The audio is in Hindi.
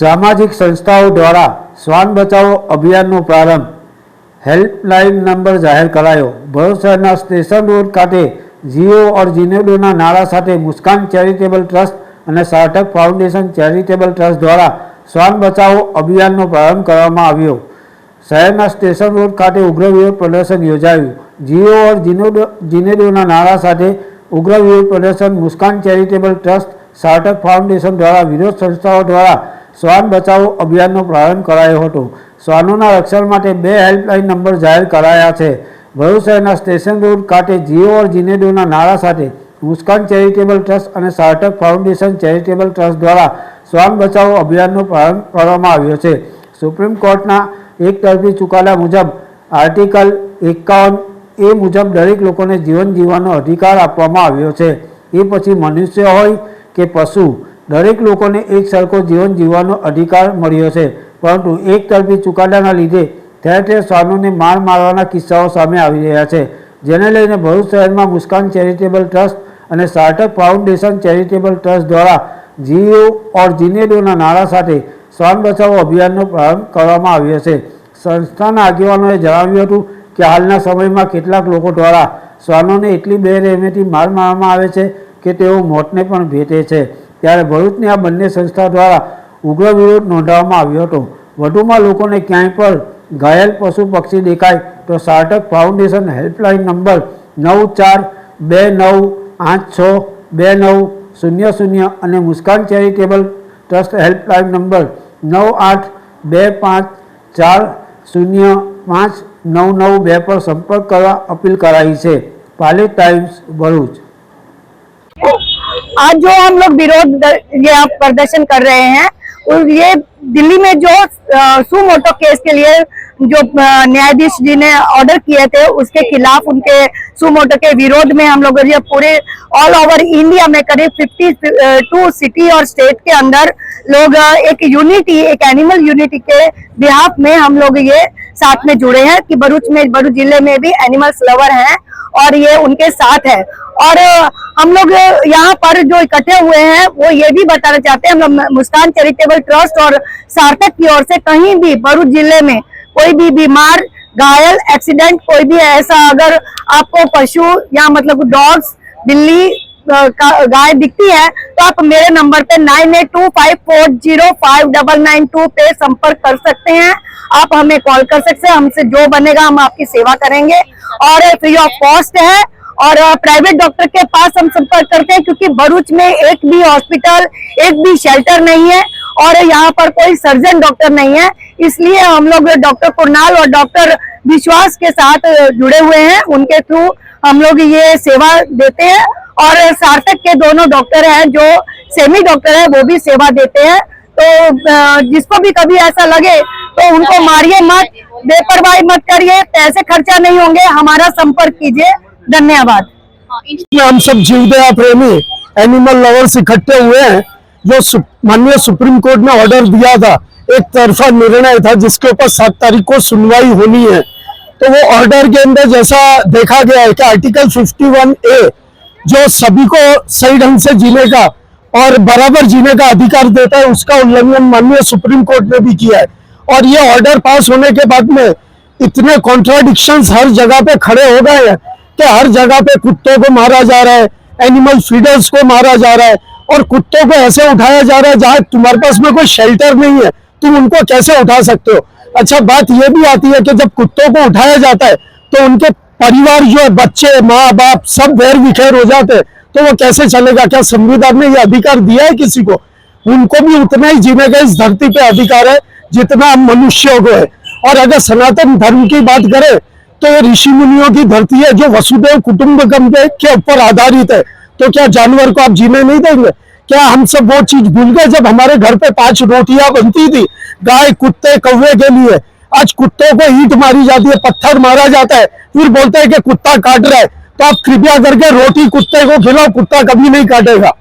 સામાજિક સંસ્થાઓ દ્વારા શ્વાન બચાવો અભિયાનનો પ્રારંભ હેલ્પલાઇન નંબર જાહેર કરાયો. શહેરના સ્ટેશન રોડ ખાતે જીઓ ઓર જીનેડોના નારા સાથે મુસ્કાન ચેરિટેબલ ટ્રસ્ટ અને સાર્થક ફાઉન્ડેશન ચેરિટેબલ ટ્રસ્ટ દ્વારા શ્વાન બચાવો અભિયાનનો પ્રારંભ કરવામાં આવ્યો. શહેરના સ્ટેશન રોડ ખાતે ઉગ્ર વિરોધ પ્રદર્શન યોજાયું. જીઓ ઓર જીનેડો, જીનેડોના નારા સાથે ઉગ્ર વિરોધ પ્રદર્શન Muskan charitable trust, Sarthak foundation દ્વારા વિરોધ સંસ્થાઓ દ્વારા શ્વાન બચાવો અભિયાનનો પ્રારંભ કરાયો હતો. શ્વાનોના રક્ષણ માટે બે હેલ્પલાઇન નંબર જાહેર કરાયા છે. ભરૂચ શહેરના સ્ટેશન રોડ ખાતે જીઓ ઓર જીનેડોના નારા સાથે મુસ્કાન ચેરિટેબલ ટ્રસ્ટ અને સાર્થક ફાઉન્ડેશન ચેરિટેબલ ટ્રસ્ટ દ્વારા શ્વાન બચાવો અભિયાનનો પ્રારંભ કરવામાં આવ્યો છે. સુપ્રીમ કોર્ટના એક તરફી ચુકાદા મુજબ આર્ટિકલ એકાવન એ મુજબ દરેક લોકોને જીવન જીવવાનો અધિકાર આપવામાં આવ્યો છે. એ પછી મનુષ્ય હોય કે પશુ દરેક લોકોને એક સરખો જીવન જીવવાનો અધિકાર મળ્યો છે. પરંતુ એક તરફી ચુકાદાના લીધે ઠેર ઠેર શ્વાનોને માર મારવાના કિસ્સાઓ સામે આવી રહ્યા છે, જેને લઈને ભરૂચ શહેરમાં મુસ્કાન ચેરિટેબલ ટ્રસ્ટ અને સાર્થક ફાઉન્ડેશન ચેરિટેબલ ટ્રસ્ટ દ્વારા જીઓ ઓર જીનેડોના નારા સાથે શ્વાન બચાવો અભિયાનનો પ્રારંભ કરવામાં આવ્યો છે. સંસ્થાના આગેવાનોએ જણાવ્યું હતું કે હાલના સમયમાં કેટલાક લોકો દ્વારા શ્વાનોને એટલી બેરહેમેથી માર મારવામાં આવે છે કે તેઓ મોતને પણ ભેટે છે. ત્યારે ભરૂચની આ બંને સંસ્થા દ્વારા ઉગ્ર વિરોધ નોંધાવવામાં આવ્યો હતો. વધુમાં લોકોને ક્યાંય પણ ઘાયલ પશુ પક્ષી દેખાય તો સાર્થક ફાઉન્ડેશન હેલ્પલાઇન નંબર નવ ચાર બે નવ આઠ છ બે નવ શૂન્ય શૂન્ય અને Muskan charitable trust helpline number નવ આઠ બે પાંચ ચાર શૂન્ય પાંચ નવ નવ બે પર સંપર્ક કરવા અપીલ કરાઈ છે. પાલે ટાઈમ્સ ભરૂચ. आज जो हम लोग विरोध प्रदर्शन कर रहे हैं और ये दिल्ली में जो सुमोटो केस के लिए जो न्यायाधीश जी ने ऑर्डर किए थे, उसके खिलाफ उनके सुमोटो के विरोध में हम लोग ये पूरे ऑल ओवर इंडिया में करीब 52 टू सिटी और स्टेट के अंदर लोग एक यूनिटी एक एनिमल यूनिटी के बिहाफ में हम लोग ये साथ में जुड़े हैं कि भरूच में, भरूच ज़िले में भी एनिमल्स लवर हैं और ये उनके साथ है। और हम लोग यहाँ पर जो इकट्ठे हुए हैं, वो ये भी बताना चाहते हैं, हम लोग मुस्कान चैरिटेबल ट्रस्ट और सार्थक की ओर से कहीं भी भरूच ज़िले में कोई भी बीमार, घायल, एक्सीडेंट, कोई भी ऐसा अगर आपको पशु या मतलब डॉग्स, बिल्ली गाय दिखती है तो आप मेरे नंबर पे nine eight two five four zero five double nine two पे संपर्क कर सकते हैं। आप हमें कॉल कर सकते हैं, हमसे जो बनेगा हम आपकी सेवा करेंगे। और फ्री ऑफ़ कॉस्ट है और प्राइवेट डॉक्टर के पास हम संपर्क करते हैं क्योंकि भरूच में एक भी हॉस्पिटल एक भी शेल्टर नहीं है और यहाँ पर कोई सर्जन डॉक्टर नहीं है। इसलिए हम लोग डॉक्टर कुरनाल और डॉक्टर विश्वास के साथ जुड़े हुए हैं। उनके थ्रू हम लोग ये सेवा देते हैं और सार्थक के दोनों डॉक्टर हैं जो सेमी डॉक्टर है, वो भी सेवा देते हैं। तो जिसको भी कभी ऐसा लगे तो उनको मारिए मत, बेपरवाही मत करिए, पैसे खर्चा नहीं होंगे, हमारा संपर्क कीजिए। धन्यवाद। हम सब जीवदया प्रेमी एनिमल लवर्स इकट्ठे हुए हैं जो माननीय सुप्रीम कोर्ट ने ऑर्डर दिया था एक तरफा निर्णय था जिसके ऊपर सात तारीख को सुनवाई होनी है। तो वो ऑर्डर के अंदर जैसा देखा गया है कि आर्टिकल 51 ए जो सभी को सही ढंग से जीने का और बराबर जीने का अधिकार देता है उसका उल्लंघन माननीय सुप्रीम कोर्ट ने भी किया है। और ये ऑर्डर पास होने के बाद में इतने कॉन्ट्राडिक्शन हर जगह पे खड़े हो गए हैं कि हर जगह पे कुत्तों को मारा जा रहा है एनिमल फीडर्स को मारा जा रहा है और कुत्तों को ऐसे उठाया जा रहा है जहाँ तुम्हारे पास में कोई शेल्टर नहीं है। तुम उनको कैसे उठा सकते हो? अच्छा बात यह भी आती है कि जब कुत्तों को उठाया जाता है तो उनके परिवार जो है, बच्चे माँ बाप सब वेर विखेर हो जाते हैं। तो वो कैसे चलेगा? क्या संविधान ने ये अधिकार दिया है किसी को? उनको भी उतना ही जीने का इस धरती पे अधिकार है जितना हम मनुष्यों को है। और अगर सनातन धर्म की बात करें तो ये ऋषि मुनियों की धरती है, जो वसुदेव कुटुंबकम के के ऊपर आधारित है। तो क्या जानवर को आप जीने नहीं देंगे? क्या हम सब वो चीज़ भूल गए जब हमारे घर पे पाँच रोटियाँ बनती थी, गाय, कुत्ते, कौवे के लिए? आज कुत्तों को ईट मारी जाती है, पत्थर मारा जाता है, फिर बोलते हैं कि कुत्ता काट रहा है। तो आप कृपया करके रोटी कुत्ते को खिलाओ, कुत्ता कभी नहीं काटेगा।